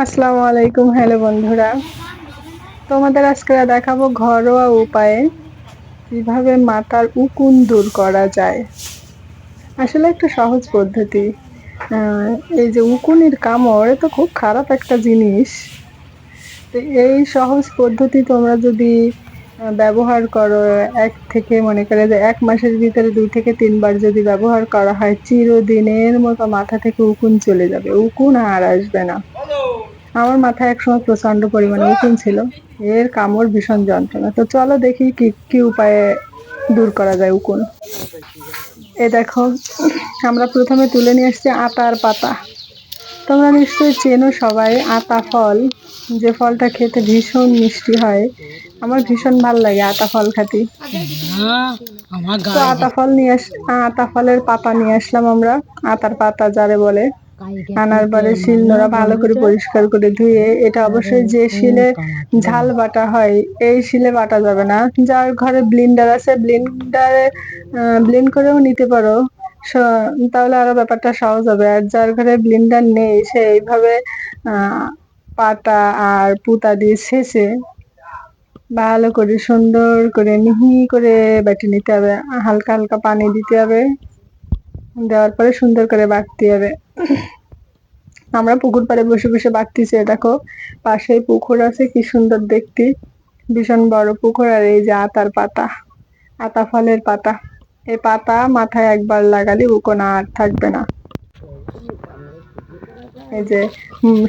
আসসালামু আলাইকুম, হ্যালো বন্ধুরা। তোমাদের আজকে দেখাবো ঘরোয়া উপায়ে কীভাবে মাথার উকুন দূর করা যায়। আসলে একটা সহজ পদ্ধতি। এই যে উকুনের কামড় তো খুব খারাপ একটা জিনিস। তো এই সহজ পদ্ধতি তোমরা যদি ব্যবহার করো, এক থেকে মনে করে যে এক মাসের ভিতরে দুই থেকে তিনবার যদি ব্যবহার করা হয়, চিরদিনের মতো মাথা থেকে উকুন চলে যাবে। উকুন আর আসবে না। আমার মাথায় একসময় প্রচণ্ড পরিমাণে উকুন ছিল। এর কামড় ভীষণ যন্ত্রণা। তো চলো দেখি কি কি উপায়ে দূর করা যায় উকুন। এ দেখো আমরা প্রথমে তুলে নিয়ে এসছি আতার পাতা। তোমরা নিশ্চয়ই চেনো সবাই আতা ফল। যে ফলটা খেতে ভীষণ মিষ্টি হয়। আমার ভীষণ ভালো লাগে আতা ফল খাতি। তো আতা ফল নিয়ে আস আতা ফলের পাতা নিয়ে আসলাম আমরা। আতার পাতা যারে বলে। আনার পরে শিল নোড়া ভালো করে পরিষ্কার করে ধুয়ে এটা অবশ্যই যে শিলে ঝাল বাটা হয় এই শিলে বাটা যাবে না। যার ঘরে ব্লিন্ডার আছে ব্লিন্ডারে ব্লিন্ড করেও নিতে পারো। তাহলে আরও ব্যাপারটা সহজ হবে। আর যার ঘরে ব্লিন্ডার নেই সে এইভাবে পাতা আর পুতা দিয়ে শেষে ভালো করে সুন্দর করে মিহি করে বেটে নিতে হবে। হালকা হালকা পানি দিতে হবে। দেওয়ার পরে সুন্দর করে বাটতে হবে। আমরা পুকুর পাড়ে বসে বসে বাটতেছি দেখো, পাশেই পুকুর আছে, কি সুন্দর দেখতে। ভীষণ বড় পুকুর, আর এই যে আতার পাতা, আতা ফলের পাতা। এই পাতা মাথায় একবার লাগালে উকোন আর থাকবে না। এই যে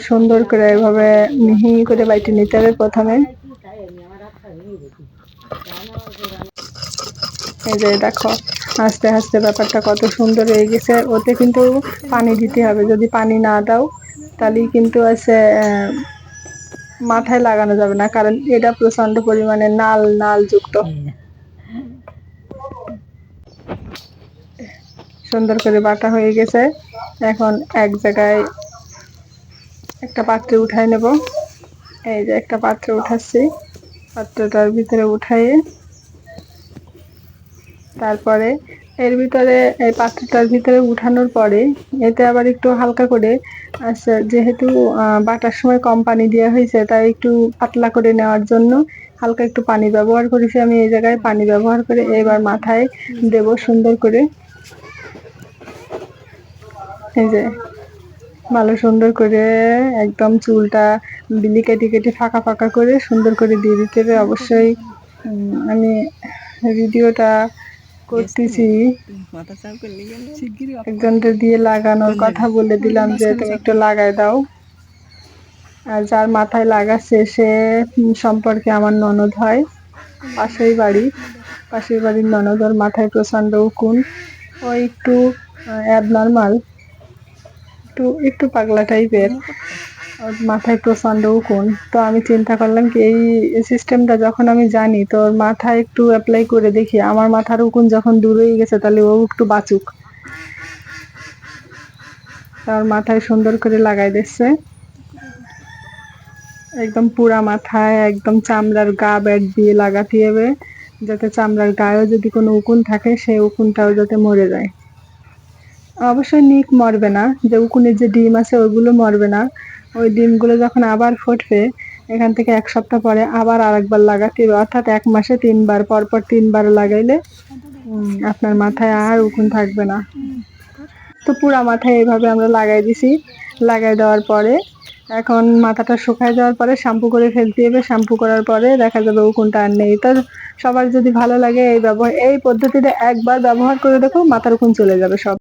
সুন্দর করে এভাবে মিহি করে বাইটে নিতে হবে প্রথমে। এই যে দেখো আস্তে আস্তে ব্যাপারটা কত সুন্দর হয়ে গেছে। ওতে কিন্তু পানি দিতে হবে, যদি পানি না দাও, তাহলেই কিন্তু আছে মাথায় লাগানো যাবে না, কারণ এটা প্রচণ্ড পরিমাণে নাল নাল যুক্ত সুন্দর করে বাটা হয়ে গেছে। এখন এক জায়গায় একটা পাত্রে উঠাই নেব। এই যে একটা পাত্রে উঠাচ্ছি, পাত্রটার ভিতরে উঠাইয়ে তারপরে এর ভিতরে, এই পাত্রটার ভিতরে উঠানোর পরে এতে আবার একটু হালকা করে আচ্ছা যেহেতু বাটার সময় কম পানি দেওয়া হয়েছে, তাই একটু পাতলা করে নেওয়ার জন্য হালকা একটু পানি ব্যবহার করেছি। আমি এই জায়গায় পানি ব্যবহার করে এবার মাথায় দেব সুন্দর করে। এই যে, ভালো সুন্দর করে একদম চুলটা বিলি কেটে কেটে ফাঁকা ফাঁকা করে সুন্দর করে দিয়ে দিতে হবে। অবশ্যই আমি ভিডিওটা করতেছি। একজনকে দিয়ে লাগানোর কথা বলে দিলাম যে তুমি একটু লাগাই দাও। আর যার মাথায় লাগাচ্ছে সে সম্পর্কে আমার ননদ হয়। পাশেই বাড়ি। পাশের বাড়ির ননদ ওর মাথায় প্রচণ্ড উকুন। ও একটু অ্যাবনর্মাল একটু একটু পাগলা টাইপের ওর মাথায় প্রচণ্ড উকুন। তো আমি চিন্তা করলাম কি, এই সিস্টেমটা যখন আমি জানি, তো ওর মাথায় একটু অ্যাপ্লাই করে দেখি। আমার মাথার উকুন যখন দূর হয়ে গেছে, তাহলে ও একটু বাঁচুক। তার মাথায় সুন্দর করে লাগাই দিচ্ছে। একদম পুরা মাথায়, একদম চামড়ার গা ব্যাট দিয়ে লাগাতে হবে। যাতে চামড়ার গায়েও যদি কোনো উকুন থাকে, সেই উকুনটাও যাতে মরে যায়। অবশ্যই নিক মরবে না, যে উকুনের যে ডিম আছে, ওগুলো মরবে না। ওই ডিমগুলো যখন আবার ফুটবে, এখান থেকে এক সপ্তাহ পরে আবার আরেকবার লাগাতে হবে। অর্থাৎ এক মাসে তিনবার, পরপর তিনবার লাগাইলে আপনার মাথায় আর উকুন থাকবে না। তো পুরা মাথায় এইভাবে আমরা লাগাই দিছি। লাগাই দেওয়ার পরে, এখন মাথাটা শুকায় যাওয়ার পরে শ্যাম্পু করে ফেলতে হবে। শ্যাম্পু করার পরে দেখা যাবে উকুনটা আর নেই। তো সবার যদি ভালো লাগে এই ব্যবহার এই পদ্ধতিতে একবার ব্যবহার করে দেখো মাথার উকুন চলে যাবে সব।